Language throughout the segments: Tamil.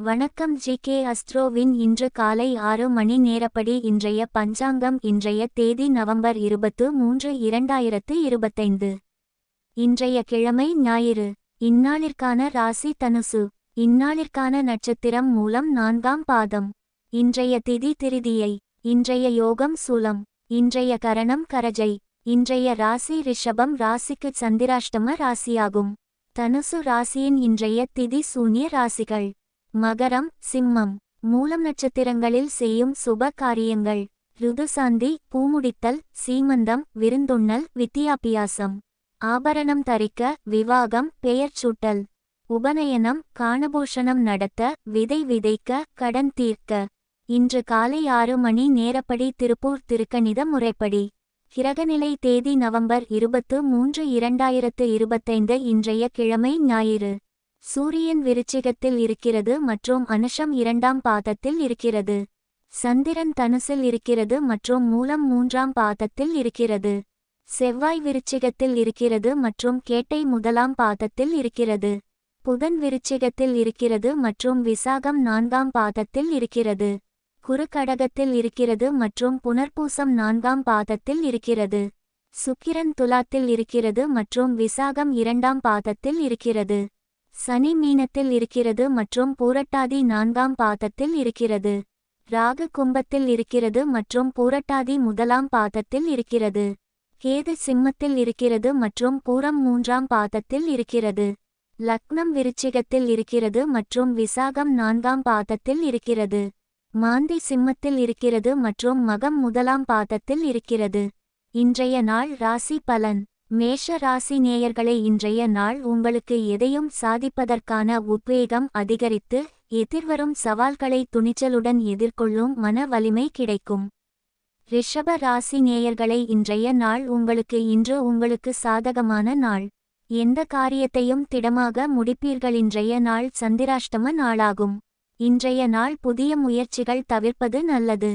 வணக்கம் ஜி கே அஸ்ட்ரோவின் இன்று காலை ஆறு மணி நேரப்படி இன்றைய பஞ்சாங்கம் இன்றைய தேதி நவம்பர் இருபத்து மூன்று இரண்டாயிரத்து இருபத்தைந்து. இன்றைய கிழமை ஞாயிறு. இந்நாளிற்கான ராசி தனுசு. இந்நாளிற்கான நட்சத்திரம் மூலம் நான்காம் பாதம். இன்றைய திதி திருதியை. இன்றைய யோகம் சூலம். இன்றைய கரணம் கரஜை. இன்றைய ராசி ரிஷபம் ராசிக்கு சந்திராஷ்டம ராசியாகும். தனுசு ராசியின் இன்றைய திதி சூன்ய ராசிகள். மகரம் சிம்மம். மூலம் நட்சத்திரங்களில் செய்யும் சுப காரியங்கள். ருதுசாந்தி பூமுடித்தல் சீமந்தம் விருந்துண்ணல் வித்தியாபியாசம். ஆபரணம் தரிக்க விவாகம் பெயர் சூட்டல். உபநயனம் காணபூஷணம் நடத்த விதை விதைக்க கடன் தீர்க்க. இன்று காலை ஆறு மணி நேரப்படி திருப்பூர் திருக்கணித முறைப்படி. கிரகநிலை தேதி நவம்பர் இருபத்து மூன்று இரண்டாயிரத்து இருபத்தைந்து இன்றைய கிழமை ஞாயிறு. சூரியன் விருச்சிகத்தில் இருக்கிறது மற்றும் அனுஷம் இரண்டாம் பாதத்தில் இருக்கிறது. சந்திரன் தனுசில் இருக்கிறது மற்றும் மூலம் மூன்றாம் பாதத்தில் இருக்கிறது. செவ்வாய் விருச்சிகத்தில் இருக்கிறது மற்றும் கேட்டை முதலாம் பாதத்தில் இருக்கிறது. புதன் விருச்சிகத்தில் இருக்கிறது மற்றும் விசாகம் நான்காம் பாதத்தில் இருக்கிறது. குறுக்கடகத்தில் இருக்கிறது மற்றும் புனர்பூசம் நான்காம் பாதத்தில் இருக்கிறது. சுக்கிரன் துலாத்தில் இருக்கிறது மற்றும் விசாகம் இரண்டாம் பாதத்தில் இருக்கிறது. சனி மீனத்தில் இருக்கிறது மற்றும் பூரட்டாதி நான்காம் பாதத்தில் இருக்கிறது. ராகு கும்பத்தில் இருக்கிறது மற்றும் பூரட்டாதி முதலாம் பாதத்தில் இருக்கிறது. கேது சிம்மத்தில் இருக்கிறது மற்றும் பூரம் மூன்றாம் பாதத்தில் இருக்கிறது. லக்னம் விருச்சிகத்தில் இருக்கிறது மற்றும் விசாகம் நான்காம் பாதத்தில் இருக்கிறது. மாந்தி சிம்மத்தில் இருக்கிறது மற்றும் மகம் முதலாம் பாதத்தில் இருக்கிறது. இன்றைய நாள் ராசி பலன். மேஷ ராசி நேயர்களை இன்றைய நாள் உங்களுக்கு எதையும் சாதிப்பதற்கான உத்வேகம் அதிகரித்து எதிர்வரும் சவால்களை துணிச்சலுடன் எதிர்கொள்ளும் மன வலிமை கிடைக்கும். ரிஷப ராசி நேயர்களை இன்றைய நாள் உங்களுக்கு இன்று உங்களுக்கு சாதகமான நாள். எந்த காரியத்தையும் திடமாக முடிப்பீர்கள்? இன்றைய நாள் சந்திராஷ்டம நாளாகும். இன்றைய நாள் புதிய முயற்சிகள் தவிர்ப்பது நல்லது.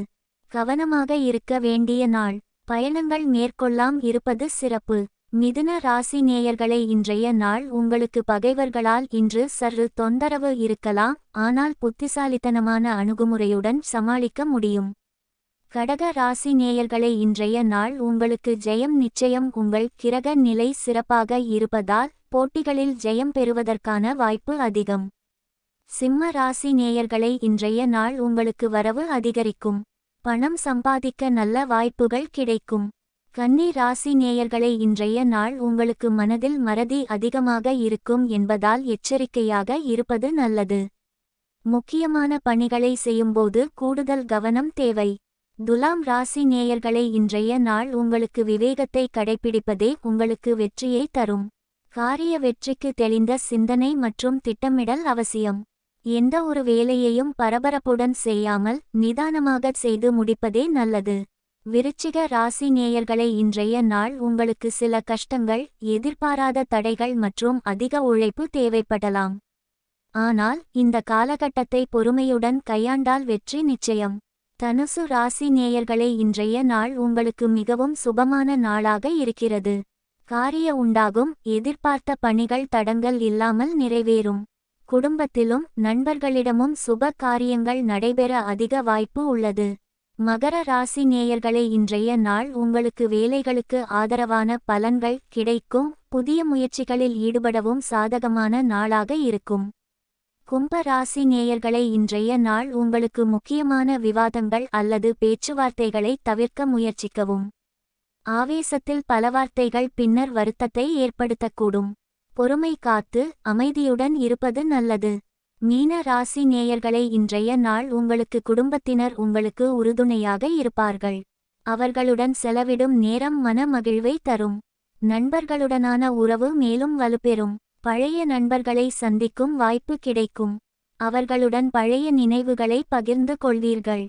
கவனமாக இருக்க வேண்டிய நாள். பயணங்கள் மேற்கொள்ளாம் இருப்பது சிறப்பு. மிதுன ராசி நேயர்களை இன்றைய நாள் உங்களுக்கு பகைவர்களால் இன்று சற்று தொந்தரவு இருக்கலாம் ஆனால் புத்திசாலித்தனமான அணுகுமுறையுடன் சமாளிக்க முடியும். கடக ராசி நேயர்களை இன்றைய நாள் உங்களுக்கு ஜெயம் நிச்சயம் உங்கள் கிரக நிலை சிறப்பாக இருப்பதால் போட்டிகளில் ஜெயம் பெறுவதற்கான வாய்ப்பு அதிகம். சிம்ம ராசி நேயர்களை இன்றைய நாள் உங்களுக்கு வரவு அதிகரிக்கும். பணம் சம்பாதிக்க நல்ல வாய்ப்புகள் கிடைக்கும். கன்னி ராசி நேயர்களை இன்றைய நாள் உங்களுக்கு மனதில் மறதி அதிகமாக இருக்கும் என்பதால் எச்சரிக்கையாக இருப்பது நல்லது. முக்கியமான பணிகளை செய்யும்போது கூடுதல் கவனம் தேவை. துலாம் ராசி நேயர்களை இன்றைய நாள் உங்களுக்கு விவேகத்தை கடைபிடிப்பதே உங்களுக்கு வெற்றியை தரும். காரிய வெற்றிக்கு தெளிந்த சிந்தனை மற்றும் திட்டமிடல் அவசியம். எந்த ஒரு வேலையையும் பரபரப்புடன் செய்யாமல் நிதானமாக செய்து முடிப்பதே நல்லது. விருச்சிக ராசி நேயர்களை இன்றைய நாள் உங்களுக்கு சில கஷ்டங்கள் எதிர்பாராத தடைகள் மற்றும் அதிக உழைப்பு தேவைப்படலாம். ஆனால் இந்த காலகட்டத்தை பொறுமையுடன் கையாண்டால் வெற்றி நிச்சயம். தனுசு ராசி நேயர்களை இன்றைய நாள் உங்களுக்கு மிகவும் சுபமான நாளாக இருக்கிறது. காரிய உண்டாகும் எதிர்பார்த்த பணிகள் தடங்கள் இல்லாமல் நிறைவேறும். குடும்பத்திலும் நண்பர்களிடமும் சுப காரியங்கள் நடைபெற அதிக வாய்ப்பு உள்ளது. மகர ராசி நேயர்களை இன்றைய நாள் உங்களுக்கு வேலைகளுக்கு ஆதரவான பலன்கள் கிடைக்கும். புதிய முயற்சிகளில் ஈடுபடவும் சாதகமான நாளாக இருக்கும். கும்ப ராசி நேயர்களை இன்றைய நாள் உங்களுக்கு முக்கியமான விவாதங்கள் அல்லது பேச்சுவார்த்தைகளை தவிர்க்க முயற்சிக்கவும். ஆவேசத்தில் பல வார்த்தைகள் பின்னர் வருத்தத்தை ஏற்படுத்தக்கூடும். பொறுமை காத்து அமைதியுடன் இருப்பது நல்லது. மீன ராசி நேயர்களை இன்றைய நாள் உங்களுக்கு குடும்பத்தினர் உங்களுக்கு உறுதுணையாக இருப்பார்கள். அவர்களுடன் செலவிடும் நேரம் மன மகிழ்வை தரும். நண்பர்களுடனான உறவு மேலும் வலுப்பெறும். பழைய நண்பர்களை சந்திக்கும் வாய்ப்பு கிடைக்கும். அவர்களுடன் பழைய நினைவுகளை பகிர்ந்து கொள்வீர்கள்.